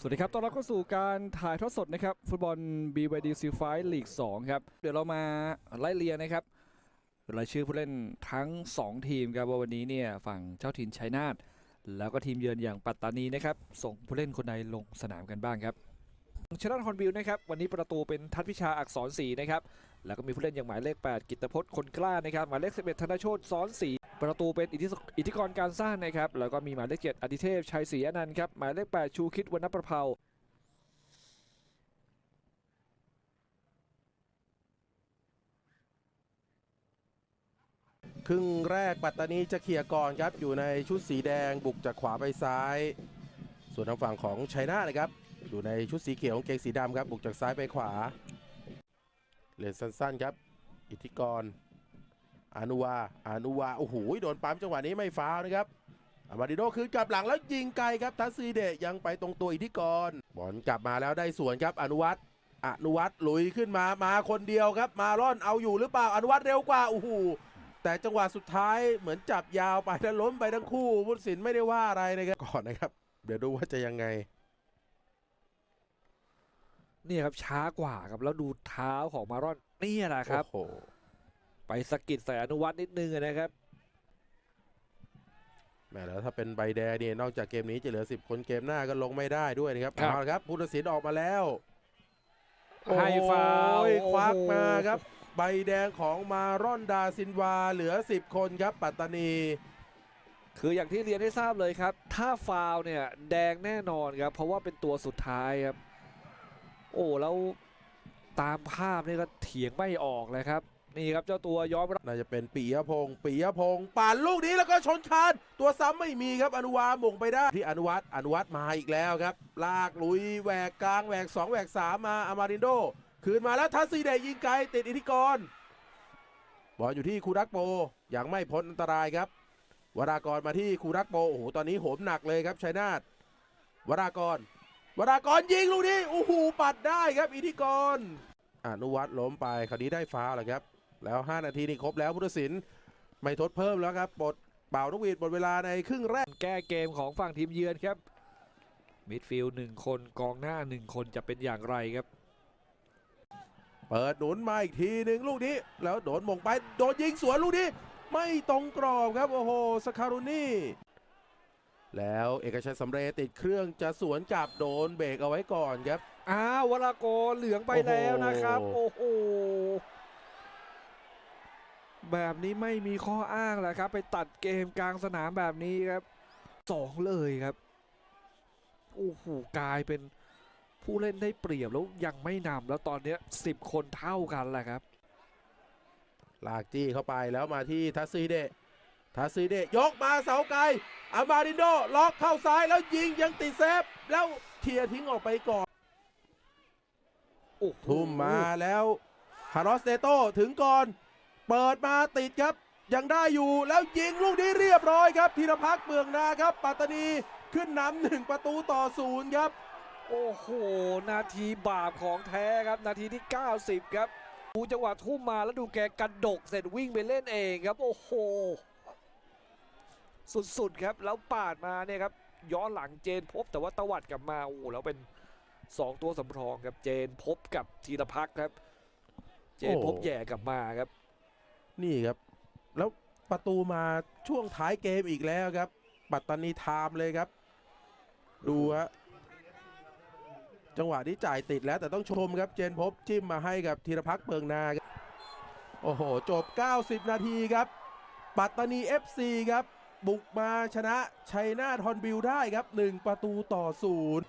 สวัสดีครับ ตอนรับเข้าสู่การถ่ายทอดสดนะครับ ฟุตบอล BYD c 5 League 2ครับ เดี๋ยวเรามาไล่เรียงนะครับรายชื่อผู้เล่นทั้ง 2 ทีมครับว่าวันนี้เนี่ยฝั่งเจ้าถิ่นชัยนาทแล้วก็ทีมเยือนอย่างปัตตานีนะครับ ส่งผู้เล่นคนใดลงสนามกันบ้างครับชนะฮอนบิลนะครับ วันนี้ประตูเป็นทัศน์วิชาอักษรศรีนะครับ แล้วก็มีผู้เล่นอย่างหมายเลข 8 กิตพจน์คนกล้านะครับ หมายเลข 11 ธนโชตซ้อนศรี ประตูเป็นอิทธิกรการสร้างนะครับ แล้วก็มีหมายเลข7อดิเทพชัยศรีอนันต์ครับหมายเลข8ชูคิดวรรณประเพาครึ่งแรกปัตตานีจะเขี่ยก่อนครับ อยู่ในชุดสีแดงบุกจากขวาไปซ้าย ส่วนทางฝั่งของชัยนาทนะครับอยู่ในชุดสีเขียวกางเกงสีดำครับ บุกจากซ้ายไปขวาเลนสั้นๆครับ อิทธิกร อานุวาอานุวาโอ้โหโดนปั๊มจังหวะนี้ไม่ฟาวล์นะครับอามาดิโดคืนกลับหลังแล้วยิงไกลครับทัสซีเดะยังไปตรงตัวอิทธิกรบอลกลับมาแล้วได้สวนครับอนุวัตรอนุวัตรลุยขึ้นมามาคนเดียวครับ มาร่อนเอาอยู่หรือเปล่าอนุวัตรเร็วกว่าโอ้โหแต่จังหวะสุดท้ายเหมือนจับยาวไปแล้วล้มไปทั้งคู่พุทธศิลป์ไม่ได้ว่าอะไรนะครับก่อนนะครับ เดี๋ยวดูว่าจะยังไงนี่ครับช้ากว่าครับแล้วดูเท้าของมารอนนี่แหละครับโอ้โห ไปสะกิดใส่อนุวัฒน์นิดนึงนะครับแหม่แล้วถ้าเป็นใบแดงเนี่ยนอกจากเกมนี้จะเหลือ 10 คนเกมหน้าก็ลงไม่ได้ด้วยนะครับครับ เอาละครับพุทธศิลป์ออกมาแล้วให้ฟาวล์โอ้ยควักโอ้โหมาครับ ใบแดงของมารอนดาซินวาเหลือ 10 คนครับ ปัตตานีคืออย่างที่เรียนให้ทราบเลยครับ ถ้าฟาวล์เนี่ยแดงแน่นอนครับ เพราะว่าเป็นตัวสุดท้ายครับ โอ้แล้วตามภาพนี่ก็เถียงไม่ออกเลยครับ นี่ครับเจ้าตัวยอมรับน่าจะเป็นปิยพงศ์ปิยพงศ์ป่านลูกนี้แล้วก็ชนคานตัวซ้ำไม่มีครับอนุวาหม่งไปได้ที่อนุวัตอนุวัตมาอีกแล้วครับ ลากลุยแหวกกลางแหวก2แหวก3มาอามารินโดคืนมาแล้วทัสซีเดย์ยิงไกลติดอิทธิกรบอลอยู่ที่คูรักโปยังไม่พ้นอันตรายครับวรากรมาที่คูรักโปโอ้โหตอนนี้โหมหนักเลยครับชัยนาทวรากรวรากรยิงลูกนี้โอ้โหปัดได้ครับอิทธิกรอนุวัตล้มไปคราวนี้ได้ฟ้าแล้วครับ แล้ว 5 นาทีนี่ครบแล้วพุทธศิลป์ไม่ทดเพิ่มแล้วครับปลดเป่านกหวีดหมดเวลาในครึ่งแรก แก้เกมของฝั่งทีมเยือนครับ มิดฟิลด์หนึ่งคนกองหน้าหนึ่งคนจะเป็นอย่างไรครับ เปิดหนุนมาอีกทีหนึ่งลูกนี้ แล้วโดนหมงไป โดนยิงสวนลูกนี้ ไม่ตรงกรอบครับ โอ้โหสคารุนี่แล้วเอกชัยสำเร็จติดเครื่องจะสวนกลับโดนเบรกเอาไว้ก่อนครับ อ้าววรากรเหลืองไปแล้วนะครับ โอ้โอ้โหโห แบบนี้ไม่มีข้ออ้างแล้วครับ ไปตัดเกมกลางสนามแบบนี้ครับสองเลยครับโอ้โหกลายเป็นผู้เล่นได้เปรียบแล้วยังไม่นำแล้วตอนเนี้ยสิบคนเท่ากันแหละครับ ลากจี้เข้าไปแล้วมาที่ทัสซีเดะทัสซีเดะยกมาเสาไกลอามารินโดล็อกเข้าซ้ายแล้วยิงยังติดเซฟ แล้วเคลียร์ทิ้งออกไปก่อนโอ้โหทุ่มมาแล้วคาร์ลอสเตโตถึงก่อน เปิดมาติดครับ ยังได้อยู่แล้วยิงลูกนี้เรียบร้อยครับธีรพักเมืองนาครับ ปัตตานีขึ้นนำหนึ่งประตูต่อศูนย์ครับ โอ้โห นาทีบาปของแท้ครับ นาทีที่ 90 ครับดูจังหวะทุ่มมาแล้วดูแกกระดกเสร็จวิ่งไปเล่นเองครับ โอ้โห สุดๆครับ แล้วปาดมาเนี่ยครับ ย้อนหลังเจนพบแต่ว่าตวัดกลับมา โอ้แล้วเป็น 2 ตัวสำรองครับ เจนพบกับธีรพักครับ เจนพบแย่กลับมาครับ นี่ครับ แล้วประตูมาช่วงท้ายเกมอีกแล้วครับ ปัตตานีไทม์เลยครับ ดูฮะจังหวะนี้จ่ายติดแล้วแต่ต้องชมครับเจนพบจิ้มมาให้กับธีรพักษ์เมืองนาโอ้โห จบ 90 นาทีครับ ปัตตานี FC ครับ บุกมาชนะชัยนาทฮอนบิลได้ครับ 1 ประตูต่อศูนย์